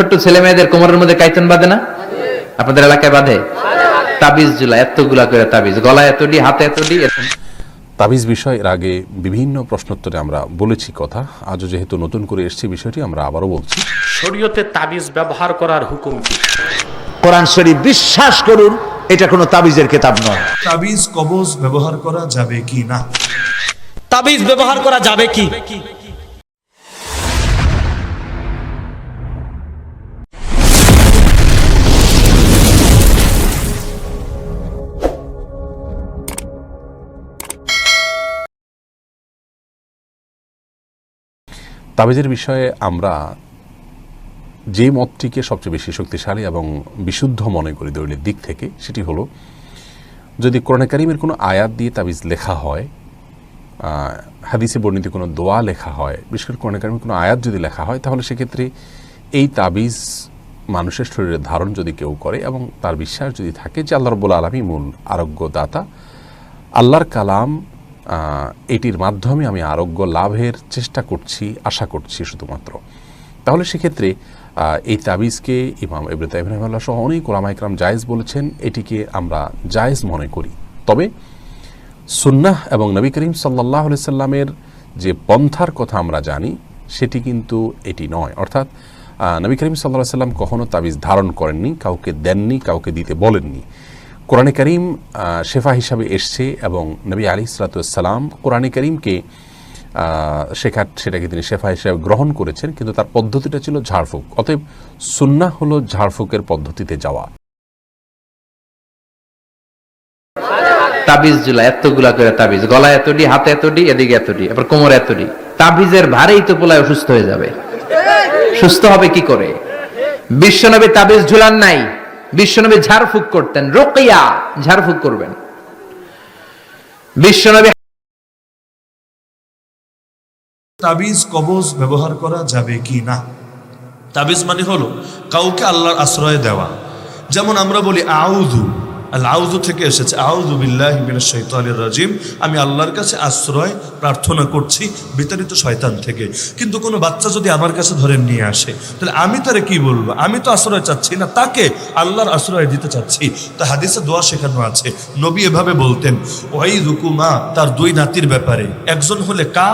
ছোট্ট ছেলে মেয়েদের কোমরের মধ্যে কাইতন বাঁধে না? আপনাদের এলাকায় বাঁধে? তাবিজ জুলা এতগুলা করে তাবিজ। গলায় এতডি হাতে এতডি এরকম। তাবিজ বিষয় এর আগে বিভিন্ন প্রশ্নোত্তরে আমরা বলেছি কথা। আজও যেহেতু নতুন করে এসছে বিষয়টি আমরা আবারও বলছি। শরীয়তে তাবিজ ব্যবহার করার হুকুম কি? কোরআন শরীফ বিশ্বাস করুন এটা কোনো তাবিজের কেতাব নয়। তাবিজ কবজ ব্যবহার করা যাবে কি না? তাবিজ ব্যবহার করা যাবে কি? তাবিজের বিষয়ে আমরা যে মতটিকে সবচেয়ে বেশি শক্তিশালী এবং বিশুদ্ধ মনে করি দৈনিক দিক থেকে, সেটি হলো, যদি কোরআন কারিমের কোনো আয়াত দিয়ে তাবিজ লেখা হয় হাদিসে বর্ণিত কোনো দোয়া লেখা হয়, বিশেষ করে কোরআন কারিমের কোনো আয়াত যদি লেখা হয়, তাহলে সেক্ষেত্রে এই তাবিজ মানুষের শরীরে ধারণ যদি কেউ করে এবং তার বিশ্বাস যদি থাকে যে আল্লাহ রব্বুল আলমী মূল আরোগ্যদাতা, আল্লাহর কালাম এটির মাধ্যমে আমি আরোগ্য লাভের চেষ্টা করছি, আশা করছি শুধুমাত্র। তাহলে সেক্ষেত্রে এই তাবিজকে ইমাম ইব্রাহিম রহমাল্লাহ সহ অনেক ওলামা ইকরাম জায়েজ বলেছেন, এটিকে আমরা জায়েজ মনে করি। তবে সুন্নাহ এবং নবী করিম সাল্লাহ সাল্লামের যে পন্থার কথা আমরা জানি, সেটি কিন্তু এটি নয়। অর্থাৎ নবী করিম সাল্লাহ সাল্লাম কখনো তাবিজ ধারণ করেননি, কাউকে দেননি, কাউকে দিতে বলেননি। কোরআনে করিম শেফা হিসাবে এসছে এবং নবী আলী সালাতাম কোরআনে করিমকে আহ, শেখা সেটাকে তিনি শেফা হিসাবে গ্রহণ করেছেন কিন্তু তার পদ্ধতিটা ছিল ঝাড়ফুঁক। অতএব সুন্না হলো ঝাড়ফুঁকের পদ্ধতিতে যাওয়া। তাবিজ জুলা এতগুলা করে তাবিজ। গলায় এতডি হাতে এতডি এদিকে এতডি আবার কোমরে এতডি। তাবিজের ভারেই তো পোলায় অসুস্থ হয়ে যাবে। সুস্থ হবে কি করে? বিশ্বনবী তাবিজ ঝুলান নাই। বিশ্বনবী ঝাড়ফুঁক করতেন, রোকিয়া ঝাড়ফুঁক করবেন। বিশ্বনবী তাবিজ, কবজ ব্যবহার করা যাবে কি না? তাবিজ মানে হলো কাউকে আল্লাহর আশ্রয় দেওয়া। যেমন আমরা বলি, আউযু আল থেকে এসেছে। আউজু বিল্লাহি আমি আল্লাহর কাছে আশ্রয় প্রার্থনা করছি বিতাড়িত শয়তান থেকে। কিন্তু কোনো বাচ্চা যদি আমার কাছে ধরে নিয়ে আসে, তাহলে আমি তারে কি বলব? আমি তো আশ্রয় চাচ্ছি না, তাকে আল্লাহর আশ্রয় দিতে চাচ্ছি। তা হাদিসে দোয়া শেখানো আছে। নবী এভাবে বলতেন ওয়াই রুকুমা তার দুই নাতির ব্যাপারে। একজন হলে কা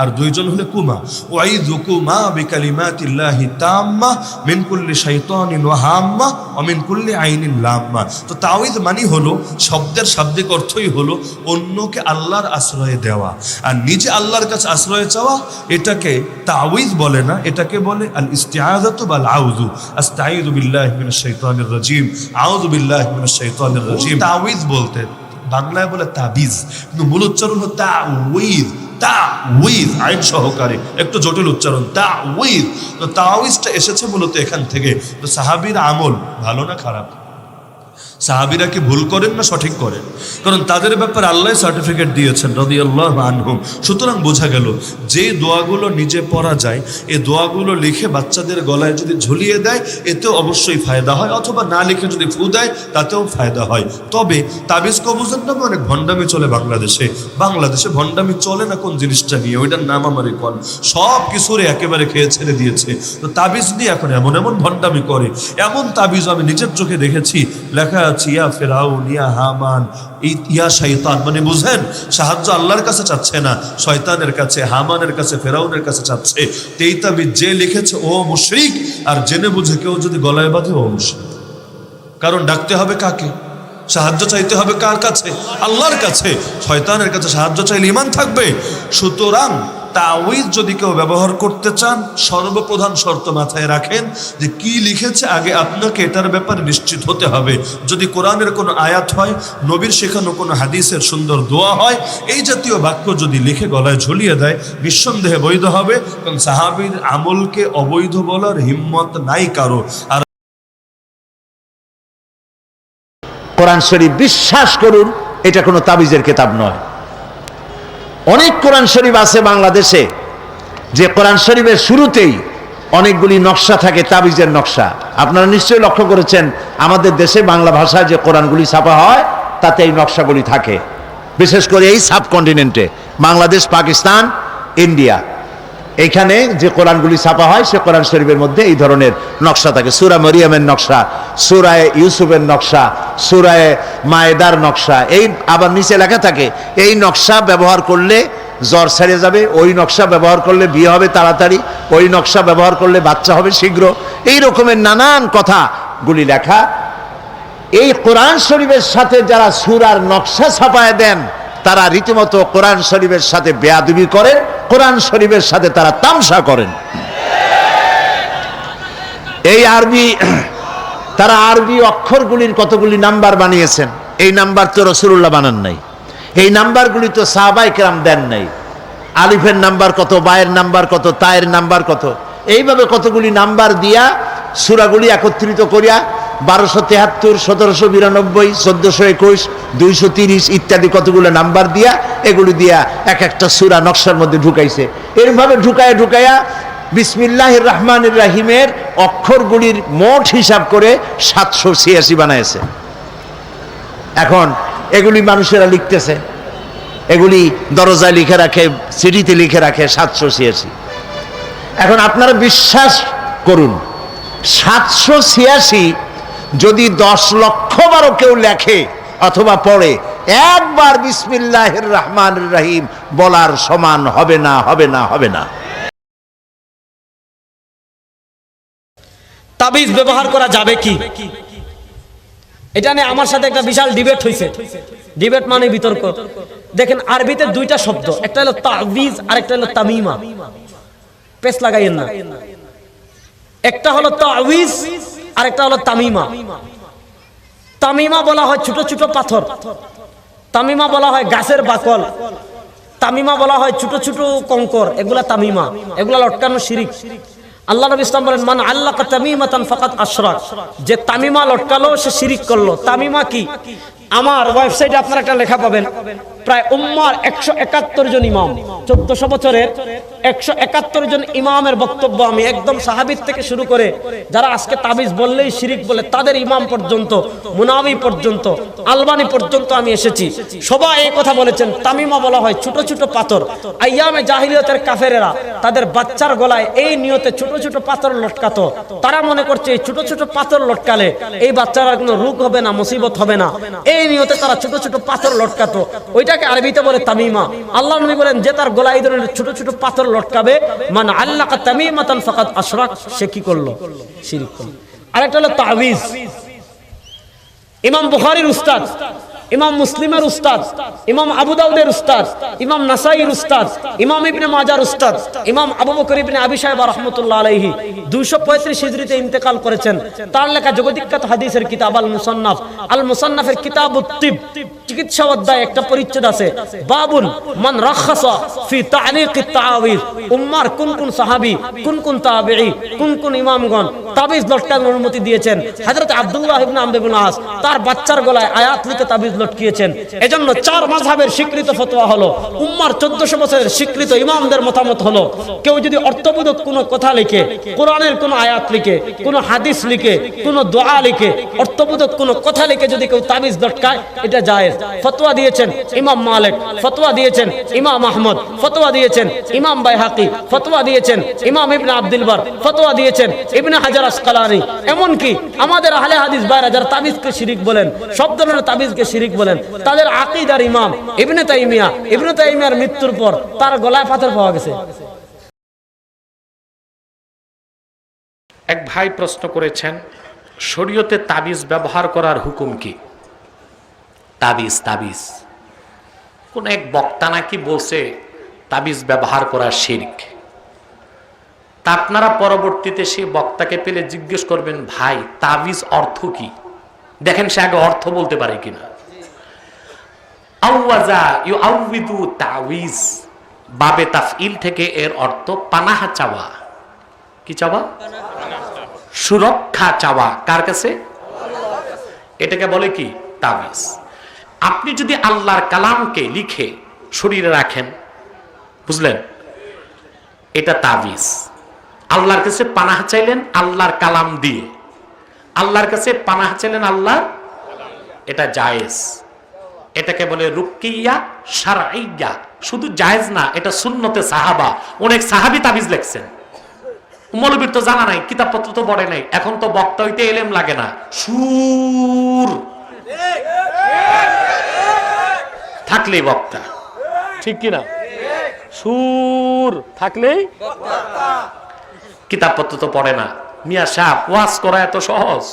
আর দুইজন হলে কুমা। ওয়াইদুকুমা বিকালিমাতিল্লাহি তাম্মা মিন কুল্লি শাইতানিন ওয়া হাম্মা ওয়া মিন কুল্লি আইনিন লাম্মা। তো তাওয়িদ মানে হলো, শব্দের শাব্দিক অর্থই হলো অন্যকে আল্লাহর আশ্রয় দেওয়া। আর নিজে আল্লাহর কাছে আশ্রয় চাওয়া, এটাকে তাওয়িদ বলে না, এটাকে বলে আল ইস্তিআযাতু বাল আউযু। আস্তাঈযু বিল্লাহি মিনাশ শাইতানির রাজিম। আউযু বিল্লাহি মিনাশ শাইতানির রাজিম। তাওয়িদ বলতে বাংলায় বলে তাবিজ, কিন্তু মূল উচ্চারণ হলো তা উইজ আইন সহকারে। একটু জটিল উচ্চারণ তা উইজ তো তাওয়িজটা এসেছে মূলত এখান থেকে। তো সাহাবির আমল ভালো না খারাপ? সাহাবিরা কি ভুল করেন না সঠিক করেন? কারণ তাদের ব্যাপারে আল্লাহ সার্টিফিকেট দিয়েছেন রদি আল্লাহ আনহুম। সুতরাং বোঝা গেল, যে দোয়াগুলো নিজে পড়া যায়, এ দোয়াগুলো লিখে বাচ্চাদের গলায় যদি ঝুলিয়ে দেয়, এতেও অবশ্যই ফায়দা হয়, অথবা না লিখে যদি ফু দেয়, তাতেও ফায়দা হয়। তবে তাবিজ কবুজের নামে অনেক ভণ্ডামি চলে বাংলাদেশে। বাংলাদেশে ভণ্ডামি চলে না কোন জিনিসটা নিয়ে? ওইটার নাম আমারই কল। সব কিছুরে একেবারে খেয়ে ছেড়ে দিয়েছে। তো তাবিজ নিয়ে এখন এমন এমন ভণ্ডামি করে। এমন তাবিজ আমি নিজের চোখে দেখেছি, লেখা আছে, ইয়া ফেরাউন, ইয়া হামান। ইয়া শৈতান মানে বুঝেন, সাহায্য আল্লাহর কাছে চাচ্ছে না, শয়তানের কাছে, হামানের কাছে, ফেরাউনের কাছে চাচ্ছে। তো এই যে লিখেছে, ও মুশরিক, আর জেনে বুঝে কেউ যদি গলায় বাঁধে, ও মুশরিক। কারণ ডাকতে হবে কাকে? সাহায্য চাইতে হবে কার কাছে? আল্লাহর কাছে। শয়তানের কাছে সাহায্য চাইলে ইমান থাকবে। সুতরাং তাওয়িজ যদি কেউ ব্যবহার করতে চান, সর্বপ্রধান শর্ত মাথায় রাখেন যে কি লিখেছে আগে আপনাকে এটার ব্যাপারে নিশ্চিত হতে হবে। যদি কোরআনের কোনো আয়াত হয়, নবীর শেখানো কোনো হাদিসের সুন্দর দোয়া হয়, এই জাতীয় বাক্য যদি লিখে গলায় ঝুলিয়ে দেয়, নিঃসন্দেহে বৈধ হবে, কারণ সাহাবীর আমলকে অবৈধ বলার হিম্মত নাই কারও। আর কোরআন শরীফ বিশ্বাস করুন, এটা কোনো তাবিজের কেতাব নয়। অনেক কোরআন শরীফ আছে বাংলাদেশে, যে কোরআন শরীফের শুরুতেই অনেকগুলি নকশা থাকে, তাবিজের নকশা। আপনারা নিশ্চয়ই লক্ষ্য করেছেন, আমাদের দেশে বাংলা ভাষায় যে কোরআনগুলি ছাপা হয়, তাতে এই নকশাগুলি থাকে। বিশেষ করে এই সাবকন্টিনেন্টে, বাংলাদেশ, পাকিস্তান, ইন্ডিয়া। এইখানে যে কোরআনগুলি ছাপা হয়, সে কোরআন শরীফের মধ্যে এই ধরনের নকশা থাকে। সুরা মরিয়ামের নকশা, সুরায় ইউসুফের নকশা, সুরায় মায়েদার নকশা, এই আবার নিচে লেখা থাকে, এই নকশা ব্যবহার করলে জ্বর ছেড়ে যাবে, ওই নকশা ব্যবহার করলে বিয়ে হবে তাড়াতাড়ি, ওই নকশা ব্যবহার করলে বাচ্চা হবে শীঘ্র। এই রকমের নানান কথাগুলি লেখা। এই কোরআন শরীফের সাথে যারা সুরার নকশা ছাপায় দেন, তারা রীতিমতো কোরআন শরীফের সাথে বেয়াদবি করেন। কোরআন শরীফের সাথে তারা তামসা করেন। এই আরবি, তারা আরবি অক্ষরগুলির কতগুলি নাম্বার বানিয়েছেন? এই নাম্বার তো রসুল্লাহ বানান নাই। এই নাম্বারগুলি তো সাহাবাই কেরাম দেন নাই। আলিফের নাম্বার কত, বায়ের নাম্বার কত, তায়ের নাম্বার কত? এইভাবে কতগুলি নাম্বার দিয়া সুরাগুলি একত্রিত করিয়া বারোশো তেহাত্তর, সতেরোশো বিরানব্বই, চোদ্দশো একুশ, দুইশো তিরিশ ইত্যাদি কতগুলো নাম্বার দিয়া এগুলি দিয়া এক একটা সুরা নকশার মধ্যে ঢুকাইছে। এরভাবে ঢুকায়া ঢুকায়া বিসমিল্লাহ রহমান রাহিমের অক্ষরগুলির মোট হিসাব করে সাতশো ছিয়াশি বানাইছে। এখন এগুলি মানুষেরা লিখতেছে। এগুলি দরজায় লিখে রাখে, সিডিতে লিখে রাখে, সাতশো ছিয়াশি। এখন আপনারা বিশ্বাস করুন, সাতশো ছিয়াশি যদি দশ লক্ষ বারো কেউ লেখে অথবা পড়ে, একবার বিসমিল্লাহির রহমান রাহিম বলার সমান হবে না হবে না হবে না। তাবিজ ব্যবহার করা যাবে কি? এটা নিয়ে আমার সাথে একটা বিশাল ডিবেট হয়েছে ডিবেট মানে বিতর্ক। দেখেন, আরবিতে দুইটা শব্দ, একটা হলো তাবিজ আর একটা হলো তামিমা। পেস লাগাইয়েন না। একটা হলো তাবিজ আর একটা হলো তামিমা। তামিমা বলা হয় ছোট ছোট পাথর। তামিমা বলা হয় গাছের বাকল। তামিমা বলা হয় ছোট ছোট কঙ্কর। এগুলা তামিমা। এগুলা লটকানো শিরিক। আল্লাহ নবী ইসলাম বলেন, মান আল্লাহ তামিমাতান ফাকাত আশরাক। যে তামিমা লটকালো, সে শিরিক করল। তামিমা কি? আমার ওয়েবসাইটে আপনারা একটা লেখা পাবেন। প্রায় উম্মার একশো একাত্তর জন ইমাম। চোদ্দশো বছরের একশো একাত্তর জন ইমামের বক্তব্য আমি একদম সাহাবিদ থেকে শুরু করে যারা আজকে তাবিজ বললেই শিরিক বলে, তাদের ইমাম পর্যন্ত, মুনাবি পর্যন্ত, আলবানি পর্যন্ত আমি এসেছি। সবাই এই কথা বলেছেন, তামিমা বলা হয় ছোট ছোট পাথর। আইয়ামে জাহিলিয়তের কাফেরেরা তাদের বাচ্চার গলায় এই নিয়তে ছোট ছোট পাথর লটকাতো। তারা মনে করছে এই ছোট ছোট পাথর লটকালে এই বাচ্চারা কোনো রোগ হবে না, মুসিবত হবে না। এই নিয়তে তারা ছোট ছোট পাথর লটকাতো। ওইটাকে আরবিতে বলে তামিমা। আল্লাহ নবী বলেন, যে তার গলায় ধরনের ছোট ছোট পাথর লটকাবে, মান আল্লাহ তামিমাতান ফাকাত আশরাক সে কি করল? শিরিক করল। আরেকটা হলো তাবিজ ইমাম বুখারীর উস্তাদ ইমাম মুসলিমের উস্তাদ, ইমাম আবু দাউদের উস্তাদ, ইমাম নাসাইর উস্তাদ, ইমাম ইবনে মাজার উস্তাদ, ইমাম আবু বকর ইবনে আবি সাহেব রাহমাতুল্লাহ আলাইহি 235 হিজরিতে ইন্তেকাল করেছেন। তার লেখা জগদিখ্যাত হাদিসের কিতাব আল মুসান্নাফ আল মুসান্নাফের কিতাবুত তিব চিকিৎসা অধ্যায় একটা পরিচ্ছেদ আছে। বাবুল মান রাখাসা ফি তা'লিক তাআবিজ উম্মার কোন কোন সাহাবী, কোন কোন তাবেঈ, কোন কোন ইমামগণ তাবিজ লটকানোর অনুমতি দিয়েছেন হযরত আব্দুল্লাহ ইবনে আমর ইবনে আস। তার বাচ্চার গলায় আয়াত লিখে তাবিজ লটকিয়েছেন। এজন্য চার মাযহাবের স্বীকৃত ফতোয়া হলো। উম্মার 1400 বছরের স্বীকৃত ইমামদের মতামত হলো, কেউ যদি অর্থবোধক কোনো কথা লিখে, কোরআনের কোনো আয়াত লিখে, কোনো হাদিস লিখে, কোনো দোয়া লিখে, অর্থবোধক কোনো কথা লিখে যদি কেউ তাবিজ লটকায়, এটা জায়েজ। ফতোয়া দিয়েছেন ইমাম মালিক, ফতোয়া দিয়েছেন ইমাম আহমদ, ফতোয়া দিয়েছেন ইমাম বাইহাকি, ফতোয়া দিয়েছেন ইমাম ইবনে আব্দুল বার, ফতোয়া দিয়েছেন ইবনে হাজার আসকালানি। এমনকি আমাদের আহলে হাদিস বাইরা যারা তাবিজকে শিরিক বলেন, সব ধরনের তাবিজকে শিরিক বলেন, তাদের আকিদার ইমাম ইবনে তাইমিয়া, ইবনে তাইমিয়ার মৃত্যুর পর তার গলায় পাথর পাওয়া গেছে। এক ভাই প্রশ্ন করেছেন, শরীয়তে তাবিজ ব্যবহার করার হুকুম কি? তাবিজ তাবিজ। কোন এক বক্তা নাকি বলছে, তাবিজ ব্যবহার করা শির্ক। তা আপনারা পরবর্তীতে সেই বক্তাকে পেলে জিজ্ঞেস করবেন, ভাই, তাবিজ অর্থ কি? দেখেন সে আগে অর্থ বলতে পারে কিনা। আউয়াজা ইউ আউবিদু তাবিজ। বাবে তাফইল থেকে এর অর্থ পানাহা চাওয়া। কি চাওয়া? সুরক্ষা চাওয়া। কার কাছে? এটাকে বলে কি? তাবিজ। আপনি যদি আল্লাহর কালামকে লিখে শরীরে রাখেন, বুঝলেন? এটা তাবিজ। আল্লাহর কাছে পানাহ চাইলেন আল্লাহর কালাম দিয়ে। আল্লাহর কাছে পানাহ চাইলেন আল্লাহ এটা জায়েজ। এটাকে বলে রুকিয়া সারাইয়া শুধু জায়েজ না, এটা সুন্নতে সাহাবা। অনেক সাহাবি তাবিজ লেখছেন। মৌলবীর তো জানা নাই, কিতাবপত্র তো পড়ে নাই। এখন তো বক্তা হইতে এলেম লাগে না। সুর। থাকলেই বক্তা। ঠিক কিনা? সুর। থাকলেই কিতাবপত্র তো পড়ে না। মিয়া সাহ ওয়াজ করা এত সহজ।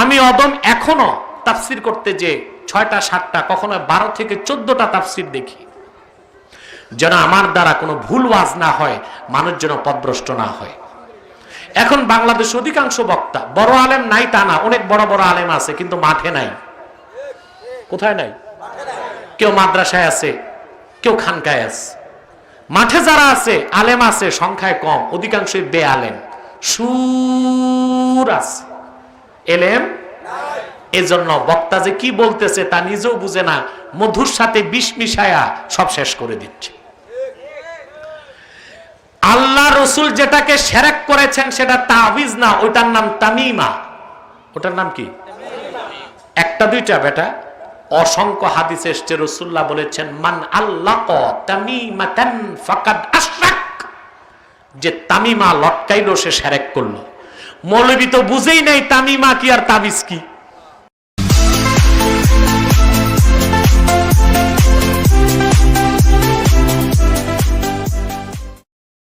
আমি অদম এখনও তাফসির করতে যে ছয়টা, সাতটা, কখনো বারো থেকে চোদ্দটা তাফসির দেখি। যেন আমার দ্বারা কোনো ভুল ওয়াজ না হয়, মানুষ যেন পদভ্রষ্ট না হয়। এখন বাংলাদেশ অধিকাংশ বক্তা, বড় আলেম নাই তা না, অনেক বড় বড় আলেম আছে, কিন্তু মাঠে নাই। কোথায় নাই? কেউ মাদ্রাসায় আছে, কেউ খানকায় আছে। মাঠে যারা আছে আলেম আছে সংখ্যায় কম অধিকাংশই বে আলেম সুর আছে। এলেম? এজন্য বক্তা যে কি বলতেছে তা নিজেও বুঝে না মধুর সাথে বিষ মিশায়া সব শেষ করে দিচ্ছে। আল্লাহ রসুল যেটাকে সেরেক করেছেন সেটা তাবিজ না ওটার নাম তামিমা। ওটার নাম কি? একটা দুইটা বেটা। অসংখ্য হাদিস এসছে রসুল্লাহ বলেছেন, মান আল্লাহ যে তামিমা লটকাইল, সে সেরেক করল। মৌলবি তো বুঝেই নাই তামিমা কি আর তাবিজ কি।